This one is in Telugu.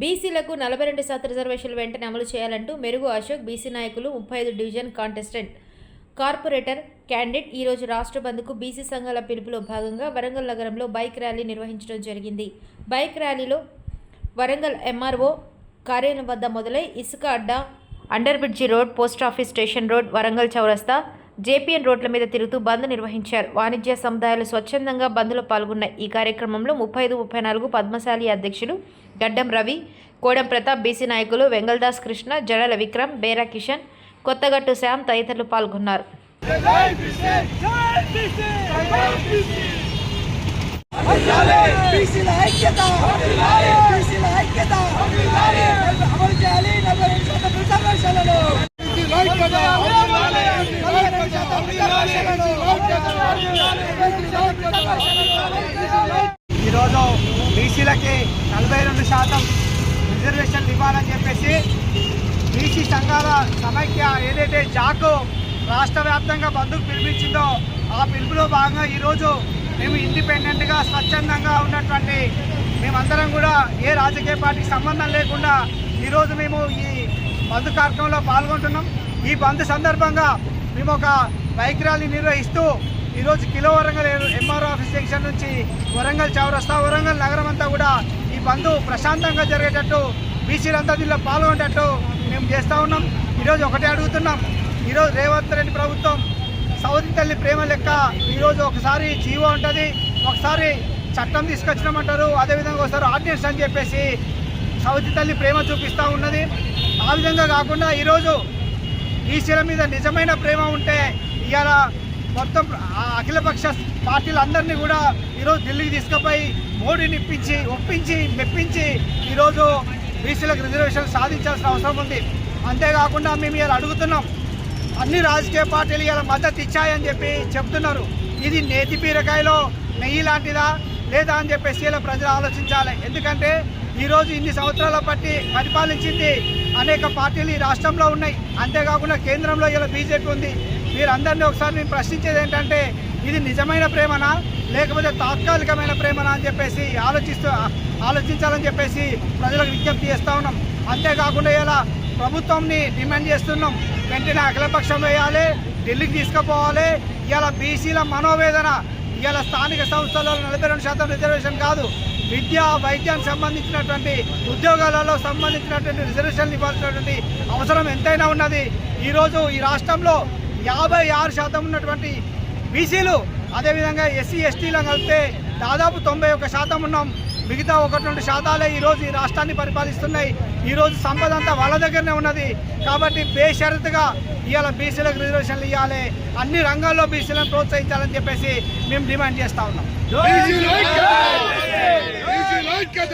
బీసీలకు నలభై రెండు శాతం రిజర్వేషన్లు వెంటనే అమలు చేయాలంటూ మెరుగు అశోక్ బీసీ నాయకులు ముప్పై ఐదు డివిజన్ కాంటెస్టెంట్ కార్పొరేటర్ క్యాండిడేట్ ఈరోజు రాష్ట్ర బంద్కు బీసీ సంఘాల పిలుపులో భాగంగా వరంగల్ నగరంలో బైక్ ర్యాలీ నిర్వహించడం జరిగింది. బైక్ ర్యాలీలో వరంగల్ ఎంఆర్ఓ కార్యాలయం వద్ద మొదలై ఇసుక అడ్డా under bridge road post office station road Warangal చౌరస్తా జేపీఎన్ రోడ్ల మీద తిరుగుతూ బంద్ నిర్వహించారు. వాణిజ్య సముదాయాలు స్వచ్ఛందంగా బంద్లో పాల్గొన్నాయి ఈ కార్యక్రమంలో ముప్పై ఐదు ముప్పై నాలుగు పద్మశాలి అధ్యక్షులు గడ్డం రవి కోడం ప్రతాప్ బీసీ నాయకులు వెంగళదాస్ కృష్ణ జడల విక్రమ్ బేరా కిషన్ కొత్తగట్టు శ్యామ్ తదితరులు పాల్గొన్నారు. ఐక్యత బీసీల ఐక్యత అమలు చేయాలి నలభై రెండు శాతం రిజర్వేషన్లను నలభై రెండు శాతం రిజర్వేషన్లను ఈరోజు బీసీలకి నలభై రెండు శాతం రిజర్వేషన్లు ఇవ్వాలని చెప్పేసి బీసీ సంఘాల సమైక్య ఏదైతే జాకు రాష్ట్ర వ్యాప్తంగా బంధుకు పిలిపించిందో ఆ పిలుపులో భాగంగా ఈరోజు మేము ఇండిపెండెంట్గా స్వచ్ఛందంగా ఉన్నటువంటి మేమందరం కూడా ఏ రాజకీయ పార్టీకి సంబంధం లేకుండా ఈరోజు మేము ఈ బంద్ కార్యక్రమంలో పాల్గొంటున్నాం. ఈ బంద్ సందర్భంగా మేము ఒక బైక్ ర్యాలీ నిర్వహిస్తూ ఈరోజు కిలో వరంగల్ ఎంఆర్ ఆఫీస్ జంక్షన్ నుంచి వరంగల్ చౌరస్తా వరంగల్ నగరం అంతా కూడా ఈ బంధు ప్రశాంతంగా జరిగేటట్టు బీసీలంతా దీనిలో పాల్గొనేటట్టు మేము చేస్తూ ఉన్నాం. ఈరోజు ఒకటే అడుగుతున్నాం. ఈరోజు రేవంత్ రెడ్డి ప్రభుత్వం సౌదీ తల్లి ప్రేమ లెక్క ఈరోజు ఒకసారి జీవో ఉంటుంది. ఒకసారి చట్టం తీసుకొచ్చినామంటారు. అదేవిధంగా ఒకసారి ఆర్డినెన్స్ అని చెప్పేసి సౌతి తల్లి ప్రేమ చూపిస్తూ ఉన్నది. ఆ విధంగా కాకుండా ఈరోజు బీసీల మీద నిజమైన ప్రేమ ఉంటే ఇవాళ మొత్తం అఖిలపక్ష పార్టీలందరినీ కూడా ఈరోజు ఢిల్లీకి తీసుకుపోయి మోడీని ఇప్పించి ఒప్పించి మెప్పించి ఈరోజు బీసీలకు రిజర్వేషన్ సాధించాల్సిన అవసరం ఉంది. అంతేకాకుండా మేము ఇలా అడుగుతున్నాం అన్ని రాజకీయ పార్టీలు ఇలా మద్దతు ఇచ్చాయని చెప్పి చెప్తున్నారు. ఇది నేతి బీరకాయలో నెయ్యి లాంటిదా లేదా అని చెప్పేసి ఇలా ప్రజలు ఆలోచించాలి. ఎందుకంటే ఈరోజు ఇన్ని సంవత్సరాల బట్టి పరిపాలించింది అనేక పార్టీలు ఈ రాష్ట్రంలో ఉన్నాయి. అంతేకాకుండా కేంద్రంలో ఇలా బీజేపీ ఉంది. మీరందరినీ ఒకసారి నేను ప్రశ్నించేది ఏంటంటే ఇది నిజమైన ప్రేమనా? లేకపోతే తాత్కాలికమైన ప్రేమనా అని చెప్పేసి ఆలోచిస్తూ ఆలోచించాలని చెప్పేసి ప్రజలకు విజ్ఞప్తి చేస్తూ ఉన్నాం. అంతేకాకుండా ఇలా ప్రభుత్వంని డిమాండ్ చేస్తున్నాం. వెంటనే అఖిలపక్షం వేయాలి ఢిల్లీకి తీసుకుపోవాలి. ఇలా బీసీల మనోవేదన ఇలా స్థానిక సంస్థలలో నలభై రెండు శాతం రిజర్వేషన్ కాదు. విద్య వైద్యానికి సంబంధించినటువంటి ఉద్యోగాలలో సంబంధించినటువంటి రిజర్వేషన్లు ఇవ్వాల్సినటువంటి అవసరం ఎంతైనా ఉన్నది. ఈరోజు ఈ రాష్ట్రంలో యాభై ఆరు శాతం ఉన్నటువంటి బీసీలు అదేవిధంగా ఎస్సీ ఎస్టీలను కలిపితే దాదాపు తొంభై ఒక్క శాతం ఉన్నాం. మిగతా ఒకటి రెండు శాతాలే ఈరోజు ఈ రాష్ట్రాన్ని పరిపాలిస్తున్నాయి. ఈరోజు సంపద అంతా వాళ్ళ దగ్గరనే ఉన్నది. కాబట్టి బేషరతుగా ఇవాళ బీసీలకు రిజర్వేషన్లు ఇవ్వాలి. అన్ని రంగాల్లో బీసీలను ప్రోత్సహించాలని చెప్పేసి మేము డిమాండ్ చేస్తా ఉన్నాం.